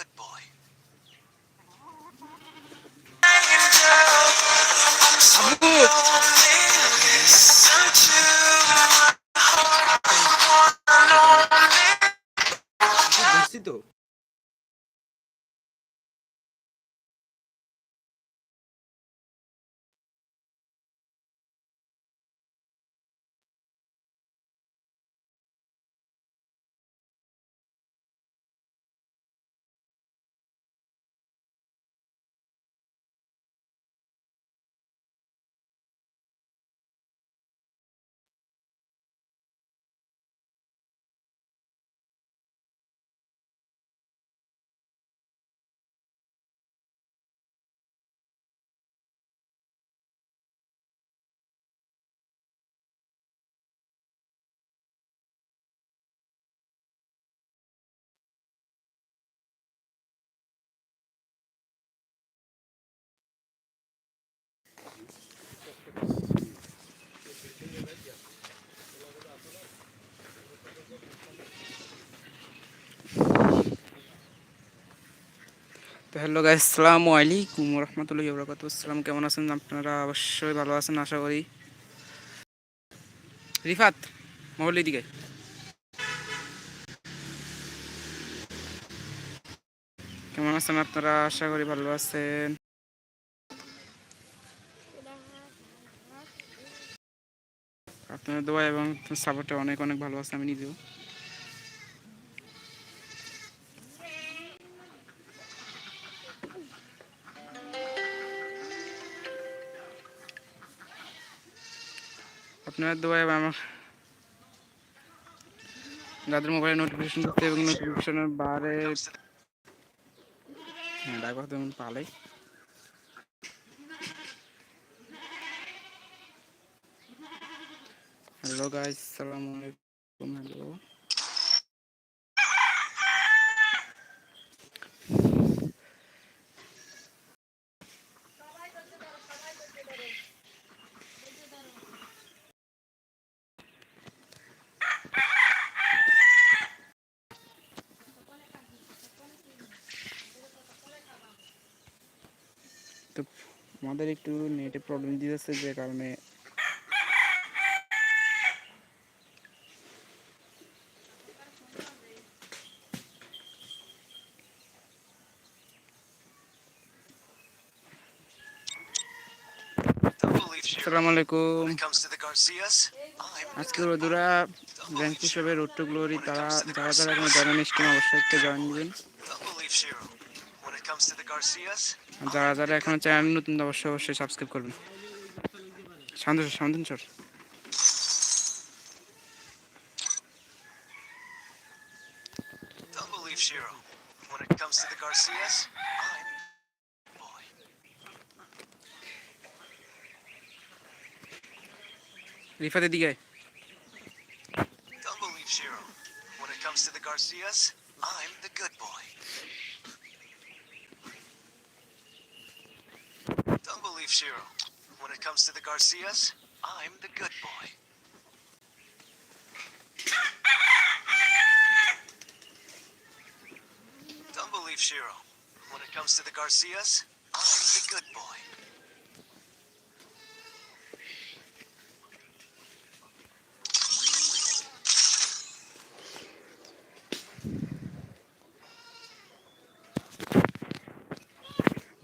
good boy. Hello guys, আসসালামু আলাইকুম রহমতুল্লাহি বরকাত আসসালাম, কেমন আছেন আপনারা? অবশ্যই ভালো আছেন, আশা করি। রিফাত মহল দিকে। কেমন আছেন আপনারা? আশা করি ভালো আছেন। আপনার দোয়া এবং সাপোর্টে অনেক অনেক ভালো আছে, আমি নিজেও। আপনার দোয়া এবং আমার যাদের মোবাইলে নোটিফিকেশন করতে এবং নোটিফিকেশনের বারে হ্যাঁ ডাকবা তেমন পালাই। হ্যালো গাইস আসসালামু আলাইকুম হ্যালো তো আমাদের একটু নেটে প্রবলেম দিতেছে যে কারণে আসসালামু আলাইকুম আজকে. হিসেবে রোড টু গ্লোরি তারা যারা যারা এখনও জয়েন স্কিম অবশ্যই একটা জয়েন দিবেন। যারা যারা এখনও চ্যানেল নতুন অবশ্যই অবশ্যই সাবস্ক্রাইব করবেন শান্ত শান্ত sir don't believe Shiro. When it comes to the Garcias, I'm boy. রিফাতের দিকে। Don't believe Shiro. When it comes to the Garcias, I'm the good boy. Don't believe Shiro. When it comes to the Garcias, I'm the good boy. Don't believe Shiro. When it comes to the Garcias, I'm the good boy.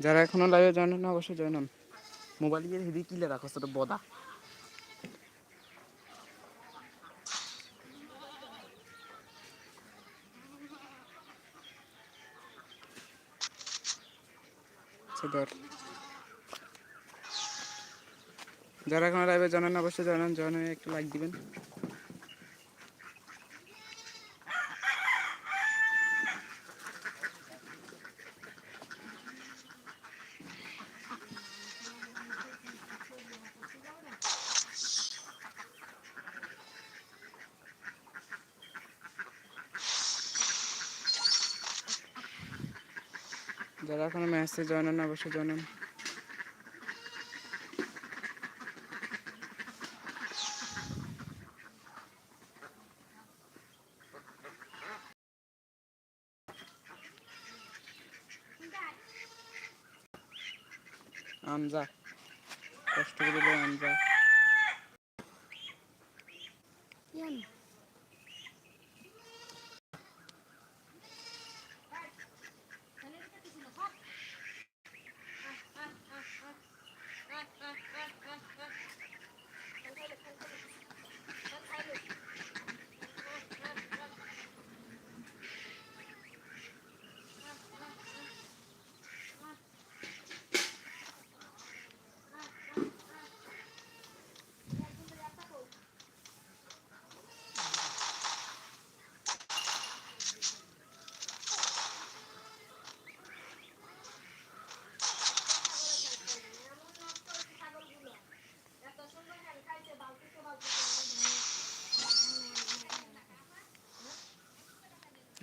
যারা এখনও লাইভে join হন অবশ্যই join হন mobile গিয়ে হিদি কিলে রাখো সেটা বদা। আচ্ছা, যারা এখনও লাইভে জানেন অবশ্যই জানান জয়েন একটু লাইক দিবেন। যারা এখনও ম্যাচে জয়েন অবশ্যই জয়েন আমজা কষ্ট করে আমজা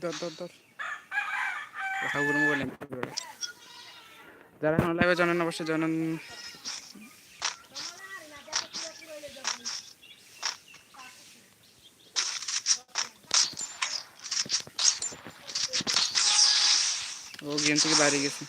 ধর ধর ধর কথা বলেন যারা এখন লাইভে জানেন অবশ্যই জানেন ও গেম থেকে বাইরে গেছে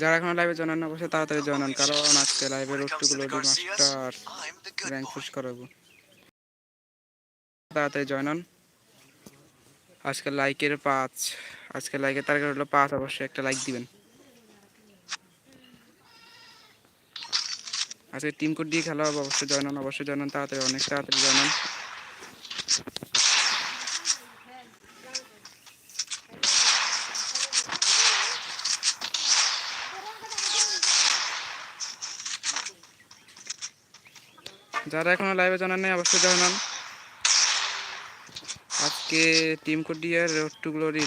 যারা এখন লাইভে জানান না অবশ্যই তাড়াতাড়ি জানান কারণ আজকে the Garcias, master rank push করাবো। তাড়াতাড়ি জয়েন আজকে লাইকের পাঁচ আজকে লাইকের টার্গেট হলো পাঁচ অবশ্যই একটা লাইক দিবেন। আজকে টিম কোড দিয়ে খেলা হবে অবশ্যই জয়েন অবশ্যই জয়েন তাড়াতাড়ি অনেক তাড়াতাড়ি জয়েন যারা এখনও লাইভে জানান নেই, অবশ্যই জানান আজকে টিম কোড দিয়ে road to glory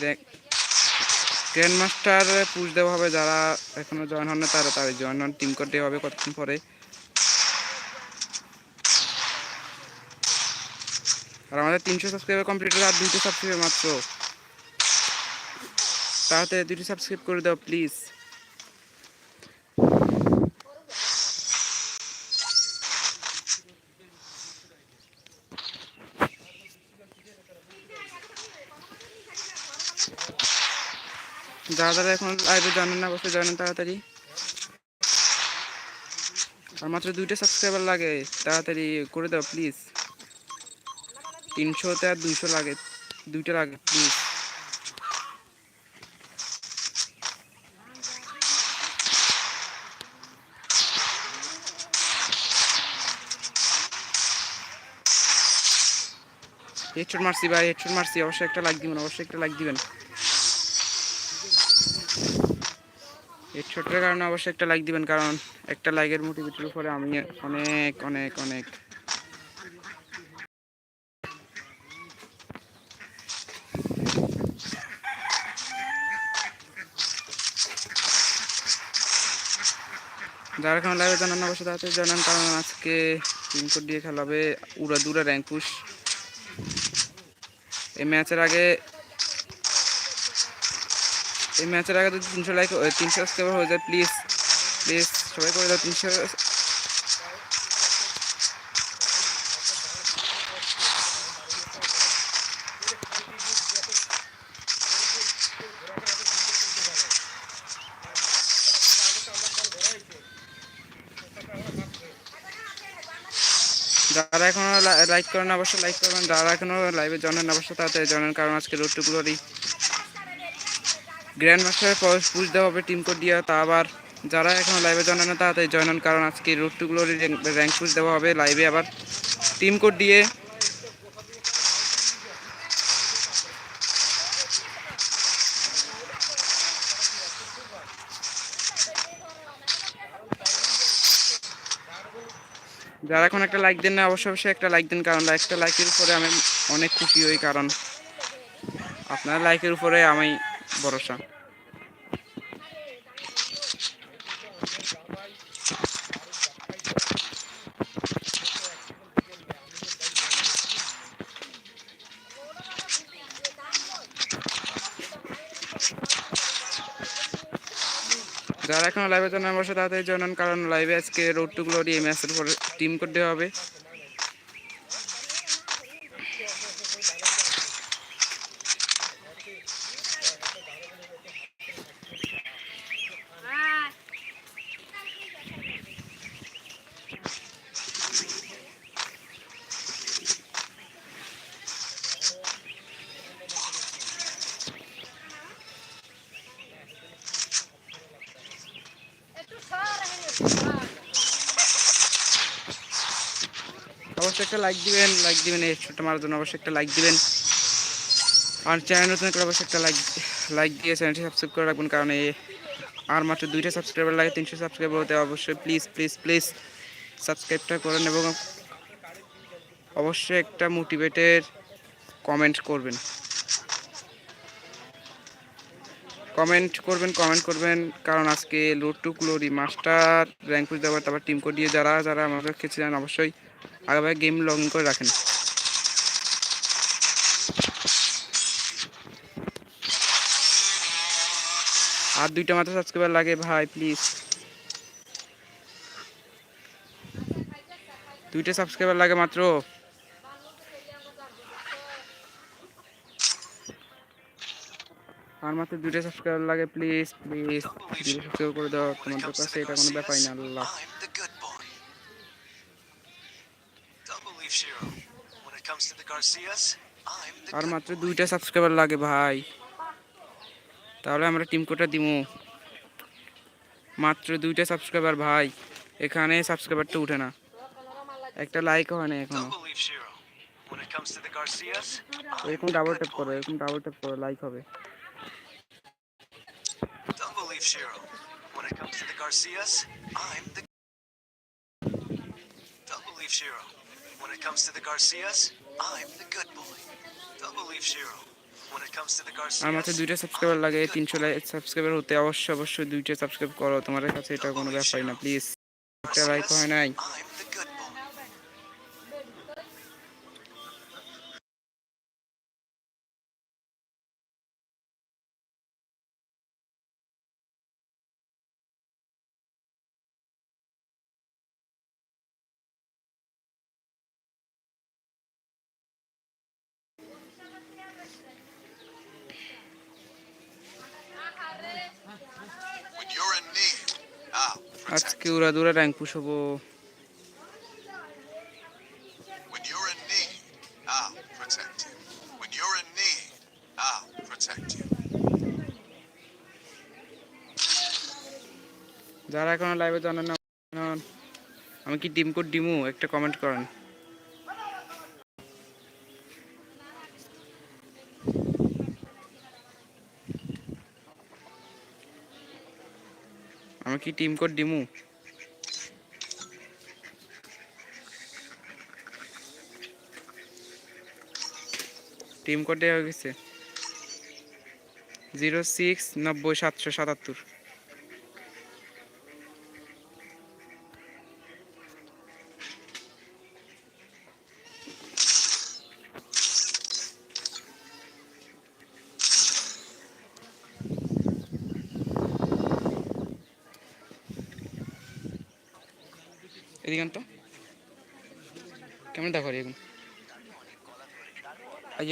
grand master push দেওয়া হবে, যারা এখনও জয়েন হন না তারা তারা জয়েন হন। টিম দেওয়া হবে কতক্ষণ পরে। আর আমাদের তিনশো সাবস্ক্রাইবার কমপ্লিট হলে আর দুইটো সাবস্ক্রাইবার মাত্র। তাড়াতাড়ি দুইটি সাবস্ক্রাইব করে দাও প্লিজ যারা যারা এখন লাইভে জানেন না, অবশ্যই জানেন তাড়াতাড়ি। আর মাত্র দুইটা সাবস্ক্রাইবার লাগে, তাড়াতাড়ি করে দাও প্লিজ তিনশোতে আর দুইশো লাগে, দুইটা লাগে প্লিজ হেডশট মারছি ভাই হেডশট মারছি। অবশ্যই একটা লাইক দিবেন, অবশ্যই একটা লাইক দিবেন। হেডশটের কারণে অবশ্যই একটা লাইক দিবেন, কারণ একটা লাইকের মোটিভেটের উপরে আমি অনেক অনেক অনেক। যারা এখন লাইভে জানান অবশ্যই তাড়াতাড়ি জানান, কারণ আজকে তিন কোড দিয়ে খেলা হবে উড়া দুরা র্যাঙ্ক পুশ এই ম্যাচের আগে এই ম্যাচের আগে যদি তিনশো লাইক তিনশো সাবস্ক্রাইবার হয়ে যায় প্লিজ প্লিজ সবাই করে দাও তিনশো যারা এখনও লাইক করেন অবশ্যই লাইক করবেন। যারা এখনও লাইভে জানেন অবশ্যই তাড়াতাড়ি জানেন কারণ আজকে রোড টু গ্লোরি গ্র্যান্ড মাস্টারের পুষ দেওয়া হবে টিম কোড দিয়ে তা আবার যারা এখনও লাইভে জানেন না তাড়াতাড়ি জয়েন হন। কারণ আজকে রোড টু গ্লোরি র্যাঙ্ক পুষ দেওয়া হবে লাইভে আবার। টিম কোড দিয়ে যারা এখন একটা লাইক দেন না, অবশ্যই অবশ্যই একটা লাইক দেন। কারণ একটা লাইকের উপরে আমি অনেক খুশি হই, কারণ আপনার লাইকের উপরে আমি ভরসা যারা এখনও লাইভে জন্য বসে তাড়াতাড়ি জানান কারণ লাইভে আজকে রোড টু গ্লোরি এই ম্যাচের পরে টিম করতে হবে। একটা লাইক দিবেন লাইক দিবেন, এই ছোট্ট মারার জন্য অবশ্যই একটা লাইক দিবেন। আর চ্যানেল নতুন করে অবশ্যই একটা লাইক লাইক দিয়ে চ্যানেলটি সাবস্ক্রাইব করে রাখবেন, কারণ এই আর মাত্র দুইটা সাবস্ক্রাইবার লাগে, তিনশো সাবস্ক্রাইবার হতে অবশ্যই প্লিজ প্লিজ প্লিজ সাবস্ক্রাইবটা করেন এবং অবশ্যই একটা মোটিভেটের কমেন্ট করবেন। কমেন্ট করবেন কমেন্ট করবেন, কারণ আজকে road to glory master rank push দেওয়ার তারপর টিম কোড দিয়ে যারা যারা আমাদের চান, অবশ্যই আগেভাগে গেম লগ ইন করে রাখেন। আর দুইটা মাত্র সাবস্ক্রাইবার লাগে ভাই প্লিজ দুইটা সাবস্ক্রাইবার লাগে মাত্র। আর মাত্র দুইটা সাবস্ক্রাইবার লাগে প্লিজ প্লিজ দুইটা সাবস্ক্রাইব করে দাও, তোমাদের কাছে এটা কোনো ব্যাপারই না, আল্লাহ I'm the good boy. Don't believe Shiro. When it comes to the Garcias, I'm the আর মাত্র দুইটা সাবস্ক্রাইবার লাগে ভাই। তাহলে আমরা টিম কোটা দিমু। মাত্র দুইটা সাবস্ক্রাইবার ভাই। এখানে সাবস্ক্রাইবারটা উঠে না। একটা লাইক হয় না এখনও। এরকম ডাবল ট্যাপ করো এরকম ডাবল ট্যাপ করো লাইক হবে. When it comes to the Garcias, I'm the. Good boy. Don't believe Shiro. When it comes to the Garcias, আর মাত্র দুইটা সাবস্ক্রাইবার লাগে the good তিনশো boy. সাবস্ক্রাইবার হতে অবশ্যই অবশ্যই দুইটা সাবস্ক্রাইব করো তোমাদের কাছে এটা কোনো ব্যাপারই না প্লিজ একটা লাইক হয় নাই in উড়া I'll র্যাঙ্ক you. যারা এখনও লাইভে জানেন না আমি কি ডিম কোড ডিমু? একটা কমেন্ট করেন। কি টিম কোড দিমু টিম কোড দেওয়া হয়ে গেছে। জিরো সিক্স নব্বই সাতশো সাতাত্তর। এদিকে তো কেমন দেখো এখন এই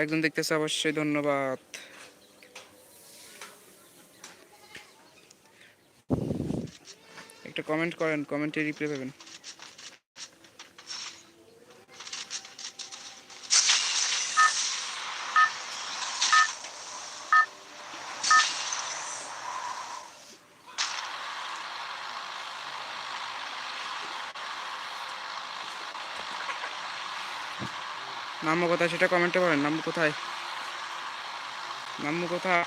একজন দেখতেছে, অবশ্যই ধন্যবাদ। একটা কমেন্ট করেন কমেন্টে রিপ্লাই পাবেন। নাম্য কোথায় সেটা কমেন্টে বলেন নাম্য কোথায় নাম্য কোথায়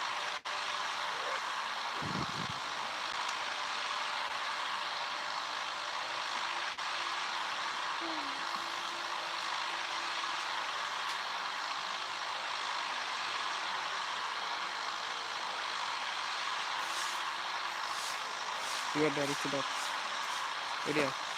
You are the dog. Area.